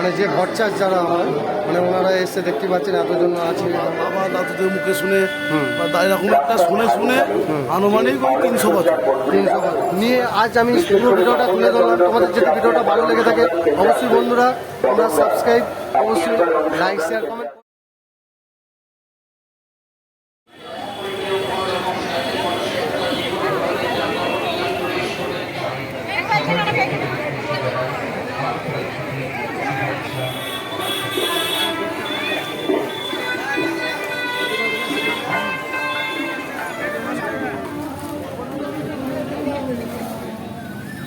মানে যে ভরচার যারা হয় মানে ওনারা এসে দেখতে পাচ্ছেন এতজন আছে বাবা দাদুদের মুখে শুনে। বা এরকম একটা শুনে শুনে আনুমানিক ওই তিনশো বছর তিনশো বছর। নিয়ে আজ আমি পুরো ভিডিওটা তুলে ধরলাম তোমাদের যদি ভিডিওটা ভালো লেগে থাকে অবশ্যই বন্ধুরা তোমরা সাবস্ক্রাইব অবশ্যই লাইক শেয়ার কমেন্ট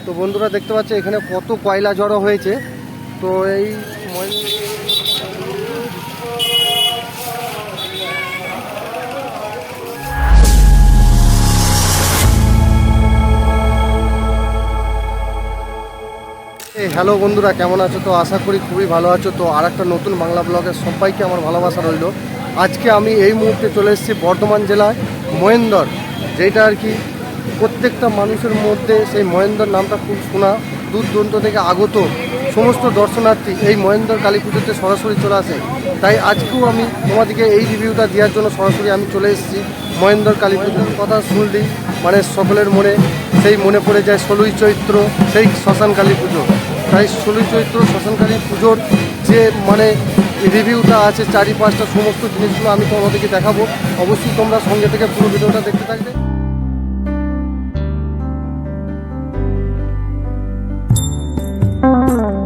তো বন্ধুরা দেখতে পাচ্ছ, এখানে কত কয়লা জড়ো হয়েছে। তো এই হ্যালো বন্ধুরা, কেমন আছো? তো আশা করি খুবই ভালো আছো। তো আর একটা নতুন বাংলা ব্লগের সবাইকে আমার ভালোবাসা রইল। আজকে আমি এই মুহূর্তে চলে এসেছি বর্ধমান জেলায় মহেন্দর যেটা আর কি প্রত্যেকটা মানুষের মধ্যে সেই মহেন্দর নামটা খুব শোনা দূর দূরান্ত থেকে আগত সমস্ত দর্শনার্থী এই মহেন্দ্র কালী পুজোতে সরাসরি চলে আসে। তাই আজকেও আমি তোমাদেরকে এই রিভিউটা দেওয়ার জন্য সরাসরি আমি চলে এসেছি মহেন্দর কালী পুজোর কথা শুনলেই মানে সকলের মনে সেই মনে পড়ে যায় ষোলোই চৈত্র, সেই শ্মশান কালী পুজো। তাই ষোলোই চৈত্র শ্মশান কালী পুজোর যে মানে রিভিউটা আছে, চারি পাঁচটা সমস্ত জিনিসগুলো আমি তোমাদেরকে দেখাবো। অবশ্যই তোমরা সঙ্গে থেকে পুরো ভিডিওটা দেখতে থাকবে। Mm-hmm.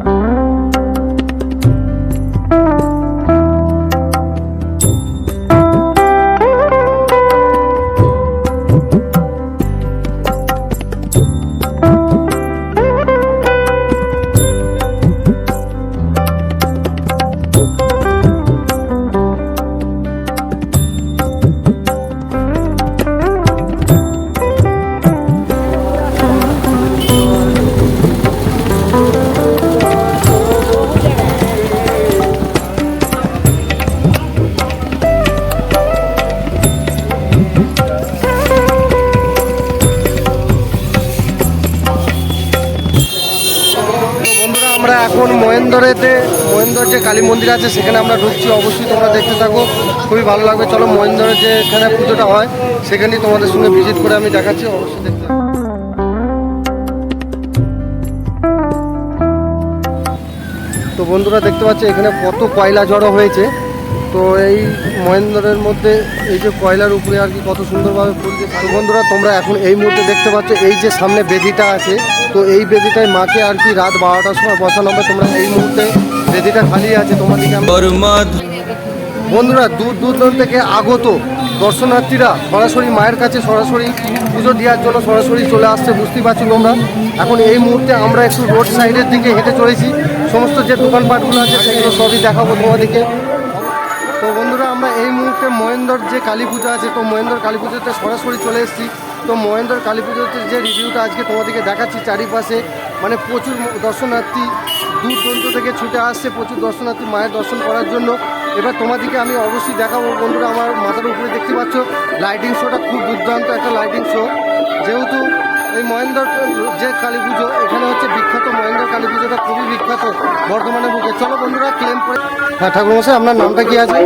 এখন মহেন্দ্রেতে মহেন্দ্র যে কালী মন্দির আছে, সেখানে আমরা ঢুকছি, অবশ্যই তোমরা দেখতে থাকো, খুবই ভালো লাগবে। চলো মহেন্দ্রের যে এখানে পুজোটা হয়, সেখানেই তোমাদের সঙ্গে ভিজিট করে আমি দেখাচ্ছি, অবশ্যই দেখতে তো বন্ধুরা দেখতে পাচ্ছি, এখানে কত কয়লা জড়ো হয়েছে। তো এই মহেন্দ্রের মধ্যে এই যে কয়লার উপরে আর কি কত সুন্দরভাবে ফুল তো বন্ধুরা তোমরা এখন এই মুহূর্তে দেখতে পাচ্ছ এই যে সামনে বেদিটা আছে তো এই বেদিটায় মাকে আর কি রাত বারোটার সময় বসানো হবে। তোমরা এই মুহূর্তে বেদিটা খালি আছে তোমাদেরকে বন্ধুরা দূর দূর দূর থেকে আগত দর্শনার্থীরা সরাসরি মায়ের কাছে সরাসরি পুজো দেওয়ার জন্য সরাসরি চলে আসছে বুঝতেই পারছ তোমরা? এখন এই মুহূর্তে আমরা একটু রোড সাইডের দিকে হেঁটে চলেছি। সমস্ত যে দোকানপাটগুলো আছে সেগুলো সবই দেখাবো তোমাদেরকে। আমরা এই মুহূর্তে মহেন্দ্র যে কালী পুজো আছে, তো মহেন্দ্র কালী পুজোতে সরাসরি চলে এসেছি। তো মহেন্দ্র কালী পুজোতে যে রিভিউটা আজকে তোমাদেরকে দেখাচ্ছি চারিপাশে মানে প্রচুর দর্শনার্থী দূর দূরান্ত থেকে ছুটে আসছে, প্রচুর দর্শনার্থী মায়ের দর্শন করার জন্য। এবার তোমাদেরকে আমি অবশ্যই দেখাবো বন্ধুরা, আমার মাথার উপরে দেখতে পাচ্ছ লাইটিং শোটা খুব দুর্দান্ত একটা লাইটিং শো যেহেতু এই মহেন্দ্র যে কালী পুজো এখানে হচ্ছে বিখ্যাত মহেন্দ্র কালী পুজোটা খুবই বিখ্যাত বর্ধমানের বুকে। চলো বন্ধুরা ক্লেম করে হ্যাঁ ঠাকুরমশাই আপনার নামটা কি আছে?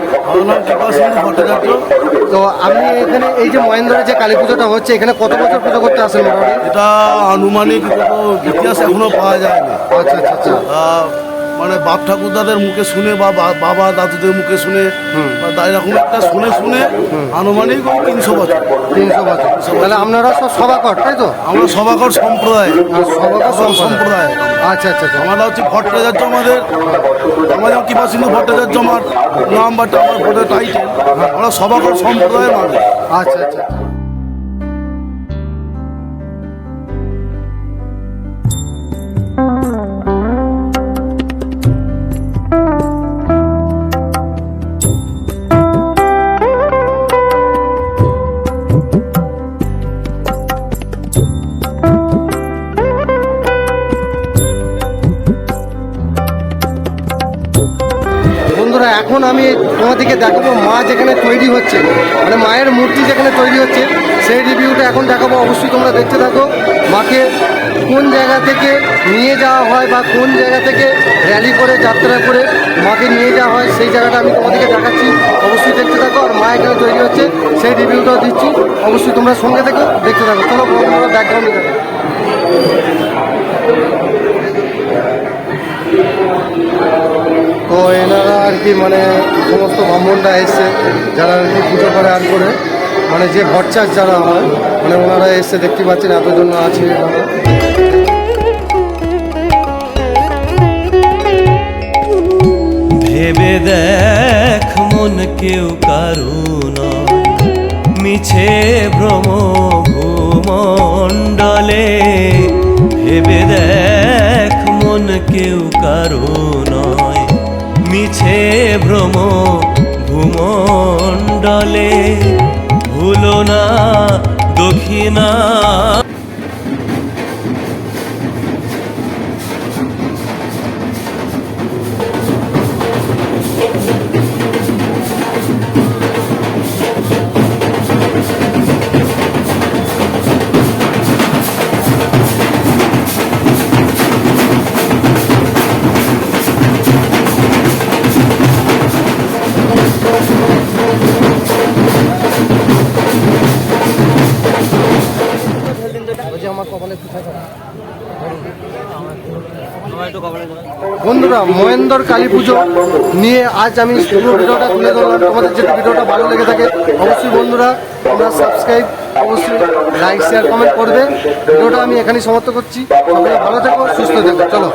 তো আপনি এখানে এই যে মহেন্দ্রের যে কালী পুজোটা হচ্ছে এখানে কত বছর পুজো করতে আসেন মোটামুটি? এটা আনুমানিক ইতিহাস এখনও পাওয়া যায় না। আচ্ছা আচ্ছা আচ্ছা। মানে বাপ ঠাকুরদাদের মুখে শুনে বা বাবা দাদুদের মুখে শুনে বা এরকম একটা শুনে শুনে আনুমানিক ওই তিনশো বছর তিনশো বছর। তাহলে আপনারা সব সভাকর তাই তো? আমরা সভাকর সম্প্রদায়। আর সভাকর সম্প্রদায়। আচ্ছা আচ্ছা আচ্ছা। আমরা হচ্ছে ভট্টাচার্য আমাদের। আমাদের কৃপা সিংহ ভট্টাচার্য আমার নাম বা আমার ভোটের টাইটেল আমরা সভাকর সম্প্রদায়ের মানুষ আচ্ছা আচ্ছা। এখন আমি তোমাদেরকে দেখাবো মা যেখানে তৈরি হচ্ছে। মানে মায়ের মূর্তি যেখানে তৈরি হচ্ছে, সেই রিভিউটা এখন দেখাবো। অবশ্যই তোমরা দেখতে থাকো, মাকে কোন জায়গা থেকে নিয়ে যাওয়া হয় বা কোন জায়গা থেকে র্যালি করে, যাত্রা করে মাকে নিয়ে যাওয়া হয়, সেই জায়গাটা আমি তোমাদেরকে দেখাচ্ছি। অবশ্যই দেখতে থাকো, আর মা এখানে তৈরি হচ্ছে, সেই রিভিউটাও দিচ্ছি। অবশ্যই তোমরা সঙ্গে থেকে, দেখতে থাকো। চলো ব্যাকগ্রাউন্ডে দেখো। কি মানে সমস্ত ব্রাহ্মণরা এসছে যারা আর কি পুজো করে আর করে মানে যে ভট্টাচ যারা হয় মানে ওনারা এসছে দেখতে পাচ্ছেন এতজন আছে ভেবে দেখ মন কেউ কারু নয়। মিছে ভ্রম ভূমণ্ডলে। ভেবে দেখ মন কেউ কারু নয় মিছে ভ্রম ভূমণ্ডলে। ভুলো না দক্ষিণা বন্ধুরা মহেন্দ্র কালী পুজো নিয়ে আজ আমি পুরো ভিডিওটা তুলে ধরলাম। তোমাদের যদি ভিডিওটা ভালো লেগে থাকে, অবশ্যই বন্ধুরা তোমরা সাবস্ক্রাইব অবশ্যই লাইক শেয়ার কমেন্ট করবে। ভিডিওটা আমি এখানেই সমাপ্ত করছি। ভালো থেকো, সুস্থ থেকো। চলো।